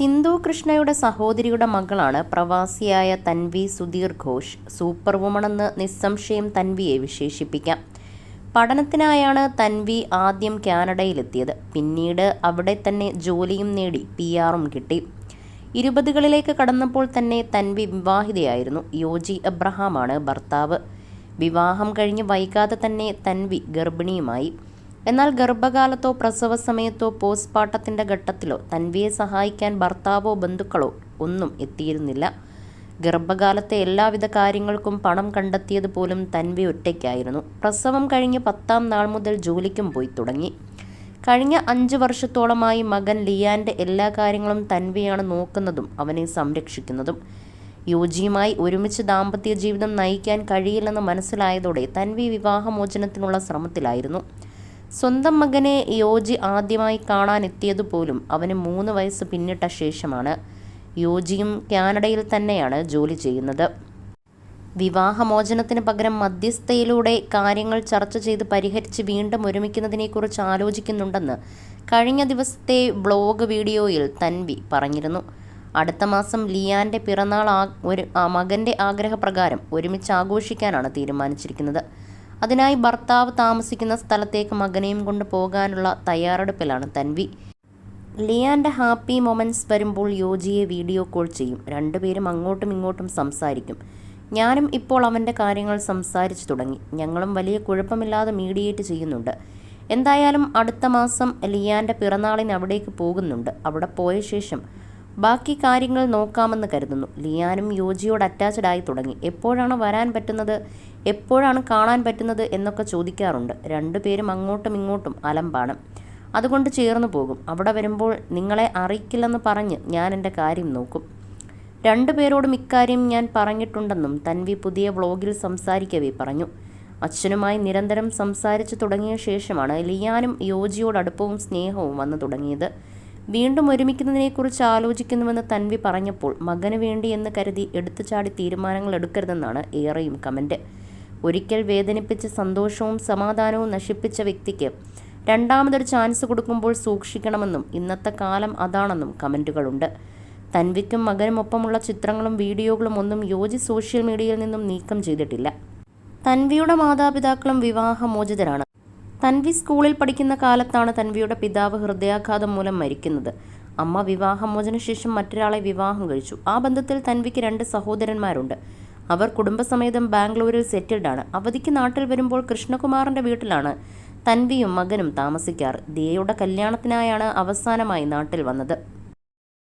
സിന്ധു കൃഷ്ണയുടെ സഹോദരിയുടെ മകളാണ് പ്രവാസിയായ തൻവി സുധീർ ഘോഷ്. സൂപ്പർ എന്ന് നിസ്സംശയം തൻവിയെ വിശേഷിപ്പിക്കാം. പഠനത്തിനായാണ് തൻവി ആദ്യം കാനഡയിലെത്തിയത്. പിന്നീട് അവിടെ തന്നെ ജോലിയും നേടി പി ആറും കിട്ടി. ഇരുപതുകളിലേക്ക് കടന്നപ്പോൾ തന്നെ തൻവി വിവാഹിതയായിരുന്നു. യോജി എബ്രഹാമാണ് ഭർത്താവ്. വിവാഹം കഴിഞ്ഞ് വൈകാതെ തന്നെ തൻവി ഗർഭിണിയുമായി. എന്നാൽ ഗർഭകാലത്തോ പ്രസവ സമയത്തോ പോസ്റ്റ്മോർട്ടത്തിന്റെ ഘട്ടത്തിലോ തൻവിയെ സഹായിക്കാൻ ഭർത്താവോ ബന്ധുക്കളോ ഒന്നും എത്തിയിരുന്നില്ല. ഗർഭകാലത്തെ എല്ലാവിധ കാര്യങ്ങൾക്കും പണം കണ്ടെത്തിയത് പോലും തൻവി ഒറ്റയ്ക്കായിരുന്നു. പ്രസവം കഴിഞ്ഞ് പത്താം നാൾ മുതൽ ജോലിക്കും പോയി തുടങ്ങി. കഴിഞ്ഞ അഞ്ച് വർഷത്തോളമായി മകൻ ലിയാന്റെ എല്ലാ കാര്യങ്ങളും തൻവിയാണ് നോക്കുന്നതും അവനെ സംരക്ഷിക്കുന്നതും. യോജിയുമായി ഒരുമിച്ച് ദാമ്പത്യ ജീവിതം നയിക്കാൻ കഴിയില്ലെന്ന് മനസ്സിലായതോടെ തൻവി വിവാഹമോചനത്തിനുള്ള ശ്രമത്തിലായിരുന്നു. സ്വന്തം മകനെ യോജി ആദ്യമായി കാണാനെത്തിയതുപോലും അവന് മൂന്ന് വയസ്സ് പിന്നിട്ട ശേഷമാണ് യോജിയും കാനഡയിൽ തന്നെയാണ് ജോലി ചെയ്യുന്നത്. വിവാഹമോചനത്തിന് പകരം മധ്യസ്ഥയിലൂടെ കാര്യങ്ങൾ ചർച്ച ചെയ്ത് പരിഹരിച്ച് വീണ്ടും ഒരുമിക്കുന്നതിനെക്കുറിച്ച് ആലോചിക്കുന്നുണ്ടെന്ന് കഴിഞ്ഞ ദിവസത്തെ ബ്ലോഗ് വീഡിയോയിൽ തൻവി പറഞ്ഞിരുന്നു. അടുത്ത മാസം ലിയാന്റെ പിറന്നാൾ ആ ഒരു മകന്റെ ആഗ്രഹപ്രകാരം ഒരുമിച്ച് ആഘോഷിക്കാനാണ് തീരുമാനിച്ചിരിക്കുന്നത്. അതിനായി ഭർത്താവ് താമസിക്കുന്ന സ്ഥലത്തേക്ക് മകനെയും കൊണ്ട് പോകാനുള്ള തയ്യാറെടുപ്പിലാണ് തൻവി. ലിയാന്റെ ഹാപ്പി മൊമെന്റ്സ് വരുമ്പോൾ യോജിയെ വീഡിയോ കോൾ ചെയ്യും. രണ്ടുപേരും അങ്ങോട്ടും ഇങ്ങോട്ടും സംസാരിക്കും. ഞാനും ഇപ്പോൾ അവന്റെ കാര്യങ്ങൾ സംസാരിച്ചു തുടങ്ങി. ഞങ്ങളും വലിയ കുഴപ്പമില്ലാതെ മീഡിയേറ്റ് ചെയ്യുന്നുണ്ട്. എന്തായാലും അടുത്ത മാസം ലിയാന്റെ പിറന്നാളിന് അവിടേക്ക് പോകുന്നുണ്ട്. അവിടെ പോയ ശേഷം ബാക്കി കാര്യങ്ങൾ നോക്കാമെന്ന് കരുതുന്നു. ലിയാനും യോജിയോട് അറ്റാച്ച്ഡ് ആയി തുടങ്ങി. എപ്പോഴാണ് വരാൻ പറ്റുന്നത്? എപ്പോഴാണ് കാണാൻ പറ്റുന്നത് എന്നൊക്കെ ചോദിക്കാറുണ്ട്. രണ്ടുപേരും അങ്ങോട്ടും ഇങ്ങോട്ടും അലമ്പാണ്. അതുകൊണ്ട് ചേർന്നു പോകും. അവിടെ വരുമ്പോൾ നിങ്ങളെ അറിയിക്കില്ലെന്ന് പറഞ്ഞ് ഞാൻ എന്റെ കാര്യം നോക്കും. രണ്ടുപേരോടും ഇക്കാര്യം ഞാൻ പറഞ്ഞിട്ടുണ്ടെന്നും തൻവി പുതിയ വ്ളോഗിൽ സംസാരിക്കവേ പറഞ്ഞു. അച്ഛനുമായി നിരന്തരം സംസാരിച്ചു തുടങ്ങിയ ശേഷമാണ് ലിയാനും യോജിയോട് അടുപ്പവും സ്നേഹവും വന്നു തുടങ്ങിയത്. വീണ്ടും ഒരുമിക്കുന്നതിനെക്കുറിച്ച് ആലോചിക്കുന്നുവെന്ന് തൻവി പറഞ്ഞപ്പോൾ മകന് വേണ്ടി എന്ന് കരുതി എടുത്തുചാടി തീരുമാനങ്ങൾ എടുക്കരുതെന്നാണ് ഏറെയും കമന്റ് ഒരിക്കൽ വേദനിപ്പിച്ച് സന്തോഷവും സമാധാനവും നശിപ്പിച്ച വ്യക്തിക്ക് രണ്ടാമതൊരു ചാൻസ് കൊടുക്കുമ്പോൾ സൂക്ഷിക്കണമെന്നും ഇന്നത്തെ കാലം അതാണെന്നും കമന്റുകളുണ്ട് തൻവിക്കും മകനുമൊപ്പമുള്ള ചിത്രങ്ങളും വീഡിയോകളും ഒന്നും യോജി സോഷ്യൽ മീഡിയയിൽ നിന്നും നീക്കം ചെയ്തിട്ടില്ല. തൻവിയുടെ മാതാപിതാക്കളും വിവാഹമോചിതരാണ്. തൻവി സ്കൂളിൽ പഠിക്കുന്ന കാലത്താണ് തൻവിയുടെ പിതാവ് ഹൃദയാഘാതം മൂലം മരിക്കുന്നത്. അമ്മ വിവാഹമോചന ശേഷം മറ്റൊരാളെ വിവാഹം കഴിച്ചു. ആ ബന്ധത്തിൽ തൻവിക്ക് രണ്ട് സഹോദരന്മാരുണ്ട്. അവർ കുടുംബസമേതം ബാംഗ്ലൂരിൽ സെറ്റിൽഡാണ് അവധിക്ക് നാട്ടിൽ വരുമ്പോൾ കൃഷ്ണകുമാറിന്റെ വീട്ടിലാണ് തൻവിയും മകനും താമസിക്കാറ്. ദിയയുടെ കല്യാണത്തിനായാണ് അവസാനമായി നാട്ടിൽ വന്നത്.